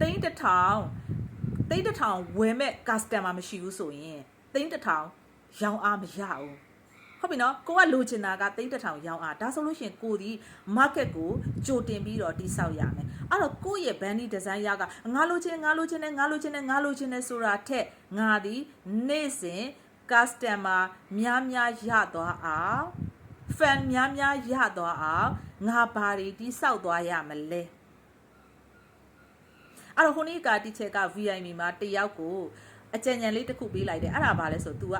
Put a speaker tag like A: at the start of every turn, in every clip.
A: သိန်းတစ်ထောင်သိန်းတစ်ထောင်ဝယ်မဲ့ customer မရှိဘူးဆိုရင်သိန်းတစ်ထောင်ရောင်းအားမရဘူးဟုတ်ပြီနော်ကိုကလိုချင်တာကသိန်းတစ်ထောင်ရောင်းအားဒါဆိုလို့ရှိရင်ကိုဒီ market ကိုကြိုတင်ပြီးတော့တိဆောက်ရမယ်အဲ့တော့ကိုယ့်ရဲ့ branding design ရကငါလိုချင်ငါလိုချင်တယ်ငါလိုချင်တယ်ငါလိုချင်တယ်ဆိုတာထက်ငါဒီနေ့စဉ် customer များများရသွားအောင် fan များများရသွားအောင်ငါဘာတွေတိဆောက်သွားရမလဲ အဲ့တော့ဟိုနေ့ကတီချက်က VIP မှာတယောက်ကိုအကြံဉာဏ်လေးတစ်ခုပေးလိုက်တယ်အဲ့ဒါဘာလဲဆို तू က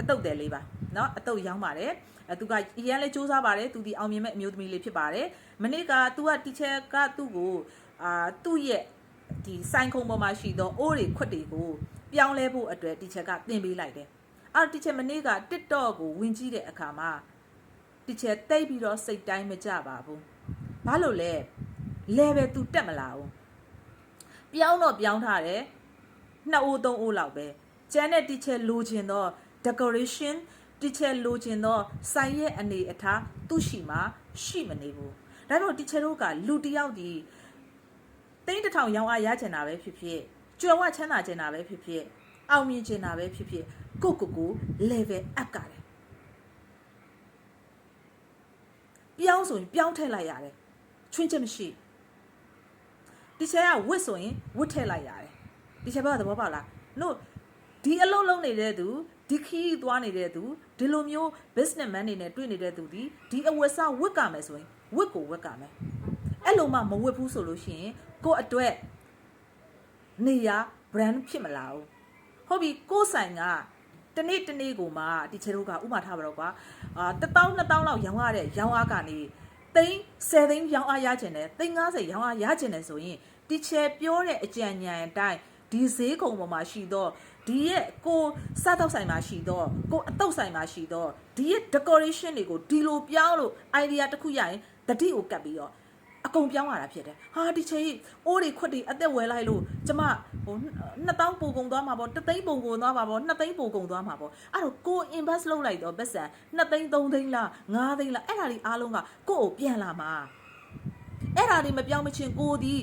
A: အတုတ်တယ်လေးပါเนาะအတုတ်ရောင်းပါတယ်အဲသူကအရင်လဲစူးစမ်းပါတယ်သူဒီအောင်မြင်မဲ့အမျိုးသမီးလေးဖြစ်ပါတယ်မနေ့က तू ကတီချက်ကသူ့ကိုအာသူ့ရဲ့ဒီစိုင်းခုံပေါ်မှာရှိသောအိုးတွေခွက်တွေကိုပြောင်းလဲဖို့အတွက်တီချက်ကသင်ပေးလိုက်တယ်အဲ့တီချက်မနေ့က TikTok ကိုဝင်ကြည့်တဲ့အခါမှာတီချက်တိတ်ပြီးတော့စိတ်တိုင်းမကြပါဘူးဘာလို့လဲ level သူတက်မလာဘူး ပြောင်းတော့ပြောင်းထားတယ်နှစ်အိုးသုံးအိုးလောက်ပဲကျန်တဲ့တီချက်လိုချင်တော့ decoration တီချက်လိုချင်တော့ဆိုင်ရဲ့အနေအထားသူ့ရှိမှာရှိမနေဘူးဒါပေမဲ့တီချက်တို့ကလူတစ်ယောက်ဒီတိန်းတစ်ထောင်ရောင်းအားရချင်တာပဲဖြစ်ဖြစ်ကြွယ်ဝချမ်းသာချင်တာပဲဖြစ်ဖြစ်အောင်မြင်ချင်တာပဲဖြစ်ဖြစ်ကိုကိုကို level up ကတယ်ပြောင်းဆိုရင်ပြောင်းထည့်လိုက်ရတယ်ချွင်းချက်မရှိ ဒီချက်ကဝစ်ဆိုရင်ဝစ်ထည့်လိုက်ရတယ်ဒီချက်ဘာသဘောပေါက်လားလို့ဒီအလုံးလုံးနေတဲ့သူဒီခီးသွားနေတဲ့သူဒီလိုမျိုး businessman တွေနဲ့တွေ့နေတဲ့သူဒီဒီအဝတ်စားဝတ်ကမယ်ဆိုရင်ဝတ်ကိုဝတ်ကမယ်အဲ့လိုမှမဝတ်ဘူးဆိုလို့ရှိရင်ကိုယ့်အတွက်နေရ brand ဖြစ်မလာဘူးဟုတ်ပြီကိုယ်ဆိုင်ကတနေ့တနေ့ကိုမှဒီချေတို့ကဥမာထားပါတော့ကွာအာ1000 2000လောက်ရောင်းရတဲ့ရောင်းအားကနေ သိန်း10သိန်းရောင်းအားရကျင်တယ်သိန်း90ရောင်းအားရကျင်တယ်ဆိုရင်ဒီချေပြောတဲ့အကြံဉာဏ်အတိုင်းဒီဈေးကုံပေါ်မှာရှိတော့ဒီရဲ့ကိုစားတော့ဆိုင်မှာရှိတော့ကိုအတုပ်ဆိုင်မှာရှိတော့ဒီရဲ့ decoration တွေကိုဒီလိုပြောင်းလို့ idea တစ်ခုရရင်တတိကိုကတ်ပြီးတော့ အကုန်ပြောင်းရတာဖြစ်တယ်ဟာဒီချေကြီးအိုးတွေခွက်တွေအသက်ဝယ်လိုက်လို့ကျမဟို2000ပိုကုန်သွားမှာပေါ့တသိန်းပိုကုန်သွားမှာပေါ့2သိန်းပိုကုန်သွားမှာပေါ့အဲ့တော့ကို invest လုပ်လိုက်တော့ပတ်စံ2သိန်း3သိန်းလား5သိန်းလားအဲ့ဒါတွေအားလုံးကကို့ကိုပြန်လာမှာအဲ့ဒါတွေမပြောင်းမချင်းကိုဒီ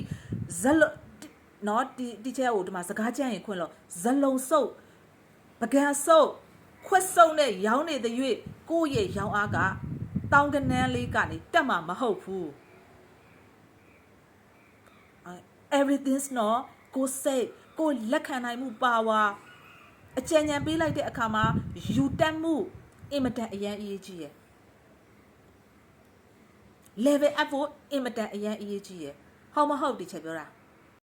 A: ဇလနော်ဒီဒီချဲကိုဒီမှာစကားကြမ်းရင်ခွင့်လို့ဇလုံစုပ်ပကံစုပ်ခွက်စုပ်နဲ့ရောင်းနေတဲ့၍ကိုယ့်ရဲ့ရောင်းအားကတောင်းကနန်းလေးကနေတက်မှာမဟုတ်ဘူး everything's not ကိုစိတ်ကိုလက်ခံနိုင်မှုပါဝါအကြံဉာဏ်ပေးလိုက်တဲ့အခါမှာယူတက်မှုအင်မတန်အရန်အရေးကြီးရယ် level up ဖို့အင်မတန်အရန်အရေးကြီးရယ်ဟောမဟုတ်ဒီချက်ပြောတာ